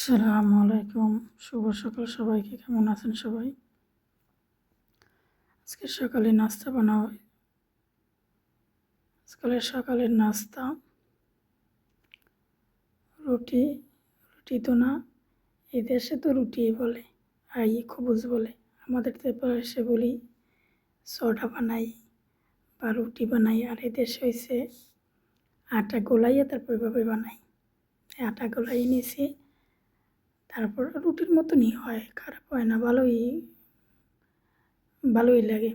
আসসালামু আলাইকুম। শুভ সকাল সবাইকে। কেমন আছেন সবাই? আজকে সকালে নাস্তা বানাও আজকালে সকালের নাস্তা। রুটি। রুটি তো না, এই দেশে তো রুটি বলে, আর ই খবুজ বলে। আমাদের দেশে বলি সটা বানাই বা রুটি বানাই, আর এই দেশে হয়েছে আটা গোলাইয়ে তারপর এভাবে বানাই। আটা গোলাই নিয়েছি তারপর রুটির মতনই হয়, খারাপ হয় না, ভালোই ভালোই লাগে।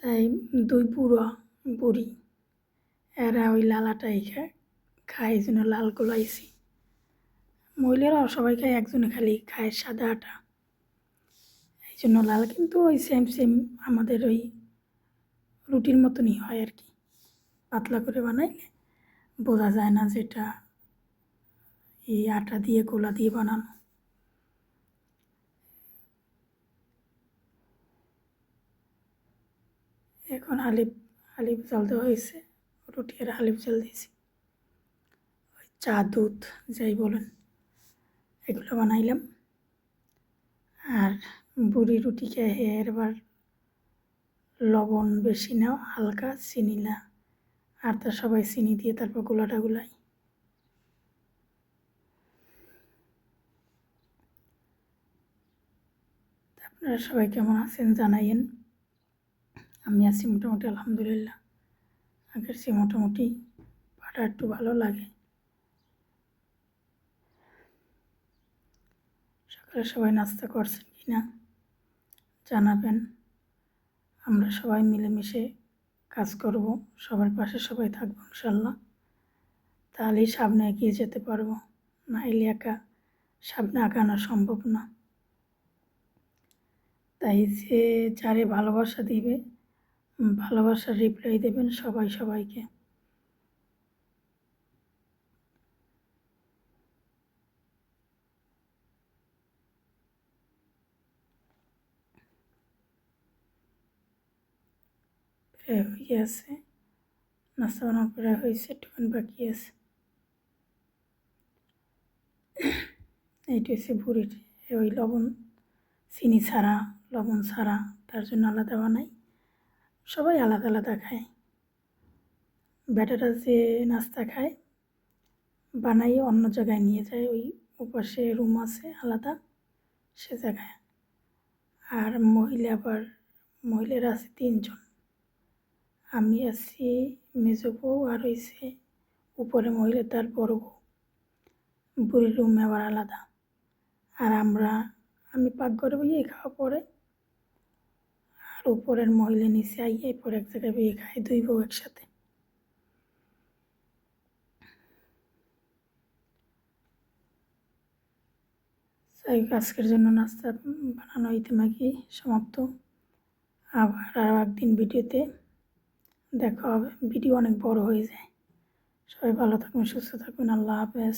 তাই দুই বুড়ো বুড়ি, এরা ওই লালাটাই খায় খায় এই জন্য লাল গোলাইছি মহিলারাও সবাই খায়, একজনে খালি খায় সাদা আটা। এই জন্য লাল, কিন্তু ওই সেম সেম আমাদের ওই রুটির মতনই হয় আর কি। পাতলা করে বানাইলে বোঝা যায় না যেটা এই আটা দিয়ে, গোলা দিয়ে বানানো। এখন হালিব হালিব জাল দেওয়া হয়েছে। রুটি আর হালিব জাল দিয়েছি। ওই চা, দুধ, যাই বলেন, এগুলো বানাইলাম। আর বুড়ি রুটি খেয়ে এবার লবণ বেশি নাও, হালকা, চিনি না। আর তা সবাই চিনি দিয়ে তারপর গোলাটা গুলাই। আপনারা সবাই কেমন আছেন জানাইয়েন? আমি আছি মোটামুটি আলহামদুলিল্লাহ। আগের চেয়ে মোটামুটি পাটা একটু ভালো লাগে। সকালে সবাই নাস্তা করছেন কি না জানাবেন। আমরা সবাই মিলেমিশে কাজ করব, সবার পাশে সবাই থাকব ইনশাল্লাহ। তাহলেই সামনে এগিয়ে যেতে পারব। না এলে একা সামনে আগানো সম্ভব না। তাই যে যারে ভালোবাসা দিবে ভালোবাসার রিপ্লাই দেবেন সবাই সবাইকে। প্রায় হয়ে আছে নাস্তা বানানো প্রায় হয়েছে একটুখানি বাকি আছে। এইটা হচ্ছে বুড়ির ওই লবণ, চিনি ছাড়া। লবণ ছাড়া তার জন্য আলাদা বানাই। সবাই আলাদা আলাদা খায়। ব্যাটারা যে নাস্তা খায়, বানাই অন্য জায়গায় নিয়ে যায়, ওই ওপাশে রুম আছে আলাদা, সে জায়গায়। আর মহিলা আবার, মহিলারা আছে তিনজন। আমি আছি মেজো বউ আর হয়েছে উপরে মহিলা, তার বড় বউ। বুড়ির রুমে আবার আলাদা। আর আমরা, আমি পাকঘরে বইয়ে খাওয়া পরে আর উপরের মহিলা নিচে আইয়ে পরে এক জায়গায় বিয়ে খাই দুই বউ একসাথে। তাই আজকের জন্য নাস্তা বানানো ইতিমাকি সমাপ্ত। আবার আরও একদিন ভিডিওতে দেখা হবে। ভিডিও অনেক বড় হয়ে যায়। সবাই ভালো থাকবেন সুস্থ থাকবেন আল্লাহ হাফেজ।